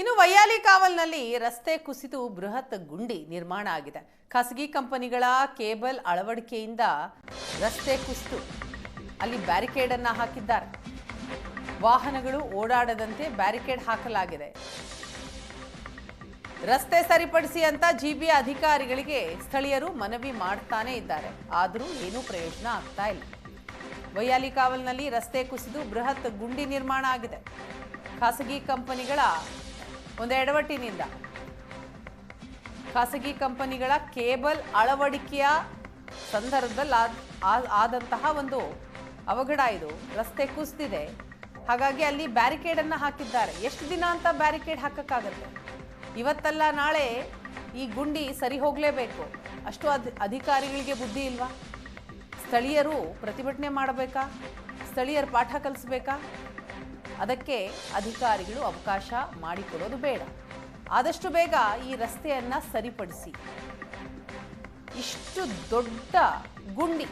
ಇನ್ನು ವೈಯಾಲಿ ಕಾವಲ್ನಲ್ಲಿ ರಸ್ತೆ ಕುಸಿದು ಬೃಹತ್ ಗುಂಡಿ ನಿರ್ಮಾಣ ಆಗಿದೆ. ಖಾಸಗಿ ಕಂಪನಿಗಳ ಕೇಬಲ್ ಅಳವಡಿಕೆಯಿಂದ ರಸ್ತೆ ಕುಸಿತು ಅಲ್ಲಿ ಬ್ಯಾರಿಕೇಡ್ ಅನ್ನ ಹಾಕಿದ್ದಾರೆ. ವಾಹನಗಳು ಓಡಾಡದಂತೆ ಬ್ಯಾರಿಕೇಡ್ ಹಾಕಲಾಗಿದೆ. ರಸ್ತೆ ಸರಿಪಡಿಸಿ ಅಂತ ಜಿಬಿ ಅಧಿಕಾರಿಗಳಿಗೆ ಸ್ಥಳೀಯರು ಮನವಿ ಮಾಡ್ತಾನೆ ಇದ್ದಾರೆ. ಆದರೂ ಏನೂ ಪ್ರಯೋಜನ ಆಗ್ತಾ ಇಲ್ಲ. ವೈಯಾಲಿ ಕಾವಲ್ನಲ್ಲಿ ರಸ್ತೆ ಕುಸಿದು ಬೃಹತ್ ಗುಂಡಿ ನಿರ್ಮಾಣ ಆಗಿದೆ. ಖಾಸಗಿ ಕಂಪನಿಗಳ ಒಂದು ಎಡವಟ್ಟಿನಿಂದ. ಖಾಸಗಿ ಕಂಪನಿಗಳ ಕೇಬಲ್ ಅಳವಡಿಕೆಯ ಸಂದರ್ಭದಲ್ಲಿ ಆದಂತಹ ಒಂದು ಅವಘಡ ಇದು. ರಸ್ತೆ ಕುಸಿದಿದೆ. ಹಾಗಾಗಿ ಅಲ್ಲಿ ಬ್ಯಾರಿಕೇಡ್ ಅನ್ನು ಹಾಕಿದ್ದಾರೆ. ಎಷ್ಟು ದಿನ ಅಂತ ಬ್ಯಾರಿಕೇಡ್ ಹಾಕಕ್ಕಾಗತ್ತೆ? ಇವತ್ತಲ್ಲ ನಾಳೆ ಈ ಗುಂಡಿ ಸರಿ ಹೋಗಲೇಬೇಕು. ಅಷ್ಟು ಅದ್ ಅಧಿಕಾರಿಗಳಿಗೆ ಬುದ್ಧಿ ಇಲ್ವಾ? ಸ್ಥಳೀಯರು ಪ್ರತಿಭಟನೆ ಮಾಡಬೇಕಾ? ಸ್ಥಳೀಯರು ಪಾಠ ಕಲಿಸ್ಬೇಕಾ? ಅದಕ್ಕೆ ಅಧಿಕಾರಿಗಳು ಅವಕಾಶ ಮಾಡಿಕೊಡೋದು ಬೇಡ. ಆದಷ್ಟು ಬೇಗ ಈ ರಸ್ತೆಯನ್ನ ಸರಿಪಡಿಸಿ. ಇಷ್ಟು ದೊಡ್ಡ ಗುಂಡಿ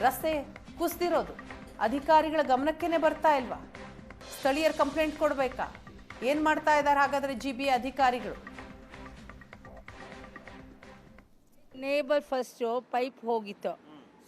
ರಸ್ತೆ ಕುಸಿದಿರೋದು. ಅಧಿಕಾರಿಗಳ ಗಮನಕ್ಕೇನೆ ಬರ್ತಾ ಇಲ್ವಾ? ಸ್ಥಳೀಯರು ಕಂಪ್ಲೇಂಟ್ ಕೊಡಬೇಕಾ? ಏನು ಮಾಡ್ತಾ ಇದ್ದಾರೆ ಹಾಗಾದ್ರೆ ಜಿ ಬಿ ಅಧಿಕಾರಿಗಳು? ನೇಬರ್ ಫಸ್ಟು ಪೈಪ್ ಹೋಗಿತ್ತು.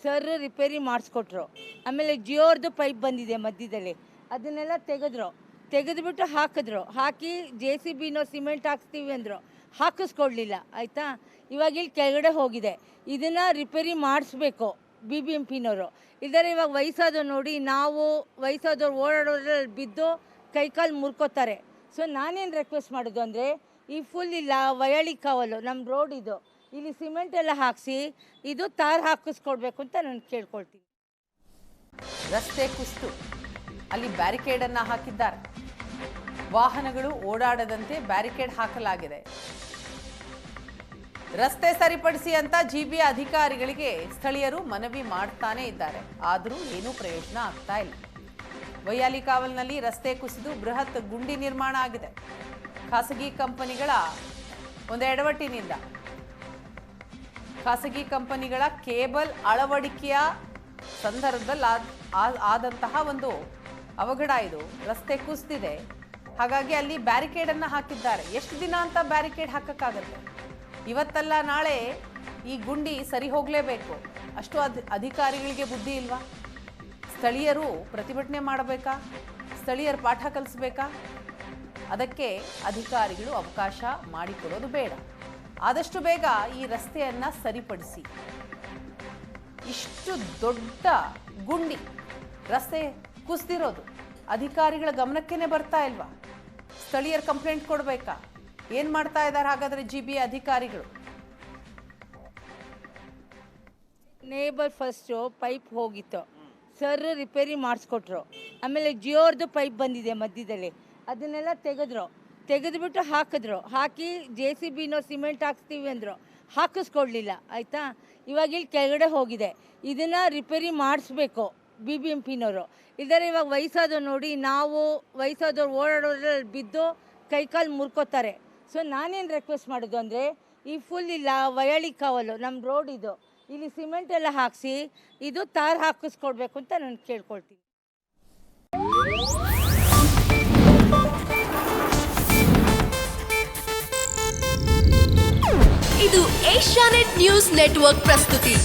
ಸರ್ ರಿಪೇರಿ ಮಾಡಿಸ್ಕೊಟ್ರು. ಆಮೇಲೆ ಜಿಯೋರ್ದು ಪೈಪ್ ಬಂದಿದೆ ಮಧ್ಯದಲ್ಲಿ. ಅದನ್ನೆಲ್ಲ ತೆಗೆದ್ರು. ತೆಗೆದುಬಿಟ್ಟು ಹಾಕಿದ್ರು. ಹಾಕಿ ಜೆ ಸಿ ಬಿನೋ ಸಿಮೆಂಟ್ ಹಾಕ್ತೀವಿ ಅಂದರು. ಹಾಕಿಸ್ಕೊಡ್ಲಿಲ್ಲ, ಆಯಿತಾ? ಇವಾಗ ಇಲ್ಲಿ ಕೆಳಗಡೆ ಹೋಗಿದೆ. ಇದನ್ನು ರಿಪೇರಿ ಮಾಡಿಸ್ಬೇಕು ಬಿ ಬಿ ಎಂ ಪಿನವರು. ಇದ್ದಾರೆ ಇವಾಗ ವಯಸ್ಸಾದವ್ರು ನೋಡಿ, ನಾವು ವಯಸ್ಸಾದವ್ರು ಓಡಾಡೋದ್ರಲ್ಲಿ ಬಿದ್ದು ಕೈಕಾಲು ಮುರ್ಕೋತಾರೆ. ಸೊ ನಾನೇನು ರಿಕ್ವೆಸ್ಟ್ ಮಾಡೋದು ಅಂದರೆ, ಈ ಫುಲ್ ಇಲ್ಲ ವಯಳಿ ಕಾವಲು ನಮ್ಮ ರೋಡ್ ಇದು. ಇಲ್ಲಿ ಸಿಮೆಂಟ್ ಎಲ್ಲ ಹಾಕಿಸಿ, ಇದು ತಾರ್ ಹಾಕಿಸ್ಕೊಡ್ಬೇಕು ಅಂತ ನಾನು ಕೇಳ್ಕೊಳ್ತೀನಿ. ರಸ್ತೆ ಕುಸಿತು. ಅಲ್ಲಿ ಬ್ಯಾರಿಕೇಡ್ ಅನ್ನ ಹಾಕಿದ್ದಾರೆ. ವಾಹನಗಳು ಓಡಾಡದಂತೆ ಬ್ಯಾರಿಕೇಡ್ ಹಾಕಲಾಗಿದೆ. ರಸ್ತೆ ಸರಿಪಡಿಸಿ ಅಂತ ಜಿಬಿ ಅಧಿಕಾರಿಗಳಿಗೆ ಸ್ಥಳೀಯರು ಮನವಿ ಮಾಡ್ತಾನೆ ಇದ್ದಾರೆ. ಆದರೂ ಏನೂ ಪ್ರಯೋಜನ ಆಗ್ತಾ ಇಲ್ಲ. ವೈಯಾಲಿ ಕಾವಲ್ನಲ್ಲಿ ರಸ್ತೆ ಕುಸಿದು ಬೃಹತ್ ಗುಂಡಿ ನಿರ್ಮಾಣ ಆಗಿದೆ. ಖಾಸಗಿ ಕಂಪನಿಗಳ ಒಂದು ಎಡವಟ್ಟಿನಿಂದ. ಖಾಸಗಿ ಕಂಪನಿಗಳ ಕೇಬಲ್ ಅಳವಡಿಕೆಯ ಸಂದರ್ಭದಲ್ಲಿ ಆದ್- ಆದಂತಹ ಒಂದು ಅವಘಡ ಇದು ರಸ್ತೆ ಕುಸಿದಿದೆ. ಹಾಗಾಗಿ ಅಲ್ಲಿ ಬ್ಯಾರಿಕೇಡ್ ಅನ್ನ ಹಾಕಿದ್ದಾರೆ. ಎಷ್ಟು ದಿನ ಅಂತ ಬ್ಯಾರಿಕೇಡ್ ಹಾಕಕ್ಕಾಗತ್ತೆ? ಇವತ್ತಲ್ಲ ನಾಳೆ ಈ ಗುಂಡಿ ಸರಿ ಹೋಗಲೇಬೇಕು. ಅಷ್ಟು ಅಧ್ ಅಧಿಕಾರಿಗಳಿಗೆ ಬುದ್ಧಿ ಇಲ್ವಾ? ಸ್ಥಳೀಯರು ಪ್ರತಿಭಟನೆ ಮಾಡಬೇಕಾ? ಸ್ಥಳೀಯರು ಪಾಠ ಕಲಿಸ್ಬೇಕಾ? ಅದಕ್ಕೆ ಅಧಿಕಾರಿಗಳು ಅವಕಾಶ ಮಾಡಿಕೊಡೋದು ಬೇಡ. ಆದಷ್ಟು ಬೇಗ ಈ ರಸ್ತೆಯನ್ನ ಸರಿಪಡಿಸಿ. ಇಷ್ಟು ದೊಡ್ಡ ಗುಂಡಿ, ರಸ್ತೆ ಕುಸಿದಿರೋದು ಅಧಿಕಾರಿಗಳ ಗಮನಕ್ಕೇನೆ ಬರ್ತಾ ಇಲ್ವಾ? ಸ್ಥಳೀಯರು ಕಂಪ್ಲೇಂಟ್ ಕೊಡಬೇಕಾ? ಏನ್ ಮಾಡ್ತಾ ಇದ್ದಾರೆ ಹಾಗಾದ್ರೆ ಜಿ ಬಿ ಅಧಿಕಾರಿಗಳು? ನೇಬರ್ ಫಸ್ಟು ಪೈಪ್ ಹೋಗಿತ್ತು. ಸರ್ ರಿಪೇರಿ ಮಾಡಿಸ್ಕೊಟ್ರು. ಆಮೇಲೆ ಜಿಯೋರ್ದು ಪೈಪ್ ಬಂದಿದೆ ಮಧ್ಯದಲ್ಲಿ. ಅದನ್ನೆಲ್ಲ ತೆಗೆದ್ರು. ತೆಗೆದುಬಿಟ್ಟು ಹಾಕಿದ್ರು. ಹಾಕಿ ಜೆ ಸಿ ಬಿನೋ ಸಿಮೆಂಟ್ ಹಾಕ್ಸ್ತೀವಿ ಅಂದರು. ಹಾಕಿಸ್ಕೊಡ್ಲಿಲ್ಲ, ಆಯಿತಾ? ಇವಾಗ ಇಲ್ಲಿ ಕೆಳಗಡೆ ಹೋಗಿದೆ. ಇದನ್ನು ರಿಪೇರಿ ಮಾಡಿಸ್ಬೇಕು. ಬಿ ಬಿ ಎಂ ಪಿನವರು ಇದ್ದಾರೆ ಇವಾಗ ವಯಸ್ಸಾದವ್ರು ನೋಡಿ ನಾವು ವಯಸ್ಸಾದವ್ರು ಓಡಾಡೋದ್ರಲ್ಲಿ ಬಿದ್ದು ಕೈಕಾಲು ಮುರ್ಕೋತಾರೆ. ಸೊ ನಾನೇನು ರಿಕ್ವೆಸ್ಟ್ ಮಾಡೋದು ಅಂದರೆ, ಈ ಫುಲ್ ಇಲ್ಲ ವಯಳಿ ಕಾವಲು ನಮ್ಮ ರೋಡ್ ಇದು. ಇಲ್ಲಿ ಸಿಮೆಂಟ್ ಎಲ್ಲ ಹಾಕಿಸಿ, ಇದು ತಾರ್ ಹಾಕಿಸ್ಕೊಡ್ಬೇಕು ಅಂತ ನಾನು ಕೇಳ್ಕೊಳ್ತೀನಿ. ಇದು ಏಷ್ಯಾನೆಟ್ ನ್ಯೂಸ್ ನೆಟ್ವರ್ಕ್ ಪ್ರಸ್ತುತಿ.